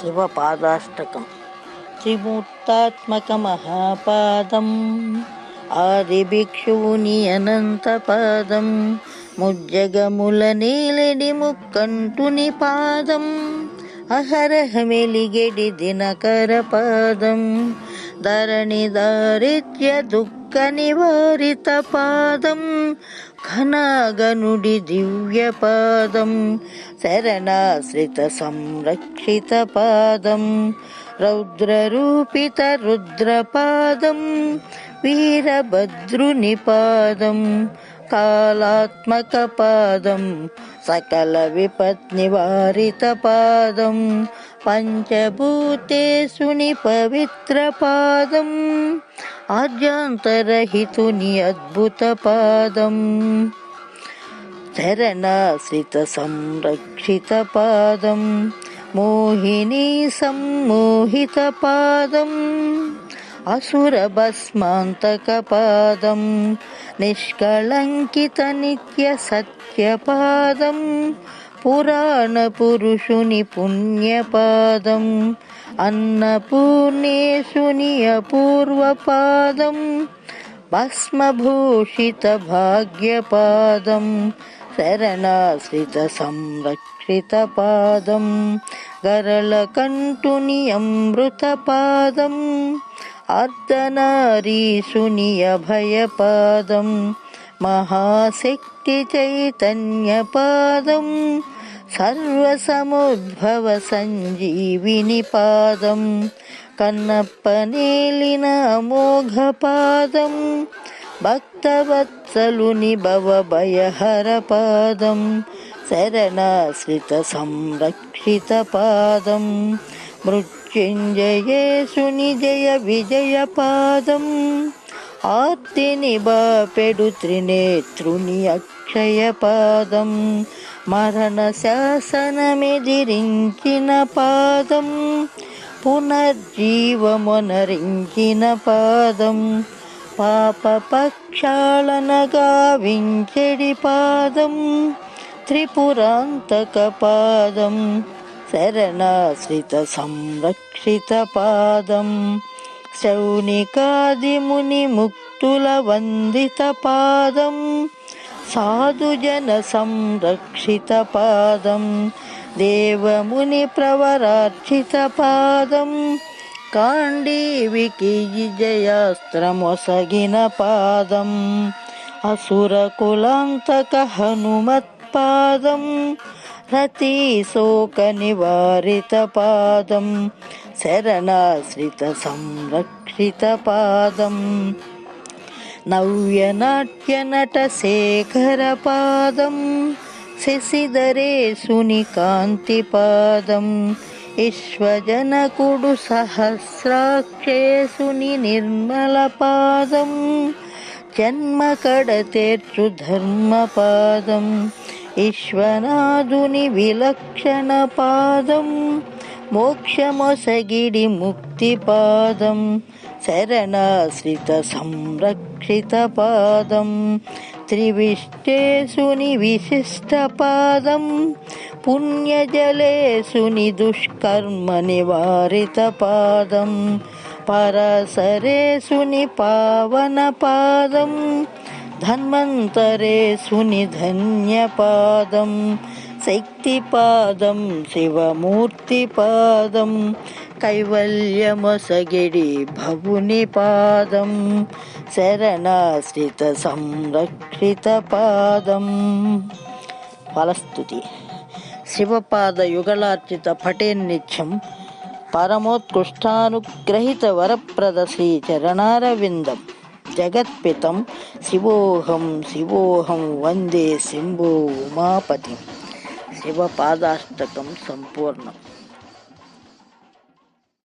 శివపాదాష్టకం. త్రిమూర్తాత్మకమహాపాదం ఆదిభిక్షువుని అనంతపాదం ముజ్జగముల నీలడి ముక్కంటుని పాదం అహరహమెలిగెడి దినకర పాదం ధరణి దారిద్ర్య దుఃఖ నివారిత పాదం ఘనాగనుడి దివ్య పాదం శరణాశ్రిత సంరక్షిత పాదం రౌద్రరూపిత రుద్రపాదం వీరభద్రుని పాదం కాలాత్మక పాదం సకల విపత్ నివారిత పాదం पञ्चभूतेषु निपवित्रपादम् आद्यान्तरहितुनि अद्भुतपादम् निद्भुतपादम् मोहिनी सम्मोहितपादम् असुरभस्मान्तकपादं निष्कळङ्कितनित्यसत्यपादम् మోహిని సమ్మోహిత పాదం అసుర భస్మాంతక పాదం నిష్కళంకిత నిత్య సత్య పాదం పురాణ పురుషుని పుణ్యపాదం అన్నపూర్ణేశుని అపూర్వ పాదం భస్మభూషిత భాగ్యపాదం శరణాశ్రిత సంరక్షిత పాదం గరళకంఠుని అమృత పాదం అర్ధనారీషుని అభయపాదం మహాశక్తి చైతన్య పాదం సర్వసముద్భవ సంజీవిని పాదం. కన్నప్ప నేలిన అమోఘ పాదం భక్తవత్సలుని భవ భయహర పాదం. శరణాశ్రిత సంరక్షిత పాదం. మృత్యుంజయేశుని జయ విజయ పాదం. ఆర్తిని బాపెడు త్రినేత్రుని అక్షయ పాదం. మరణ శాసనమెదిరించిన పాదం. పునర్జీవమునరించిన పాదం. పాప పక్షాళన పాదం. త్రిపురాంతక పాదం. శరణాశ్రిత సంరక్షిత పాదం. శౌనికాదిముని ముక్తుల వందిత పాదం సాధుజన సంరక్షిత పాదం దేవముని ప్రవరార్చిత పాదం కాండీవికి విజయాస్త్రమొసగిన పాదం అసురకులాంతక హనుమత్పాదం రతి శోక నివారిత పాదం శరణాశ్రిత సంరక్షిత పాదం నవ్యనాట్య నట శేఖర పాదం శశిధరేశుని కాంతి పాదం విశ్వజనకుడు సహస్రాక్షేసుని నిర్మల పాదం జన్మ కడతేర్చు ధర్మపాదం ఈశ్వనాదుని విలక్షణ పాదం मोक्षमसगिरिमुक्तिपादं शरणाश्रितसंरक्षितपादं त्रिविष्टेषु निविशिष्टपादं पुण्यजलेषु निदुष्कर्मनिवारितपादं परसरेषु निपावनपादं धन्वन्तरेषु निधन्यपादम् శక్తిపాదం శివమూర్తిపాదం కైవల్యమొసగిడి భవుని పాదం శరణాశ్రిత సంరక్షిత పాదం. ఫలస్థుతి శివపాద యుగళార్చిత పటేన్నిత్యం పరమోత్కృష్టానుగ్రహిత వరప్రద శ్రీ చరణారవిందం. జగత్పితం శివోహం శివోహం వందే శంభో ఉమాపతిం. శివపాదాష్టకం సంపూర్ణం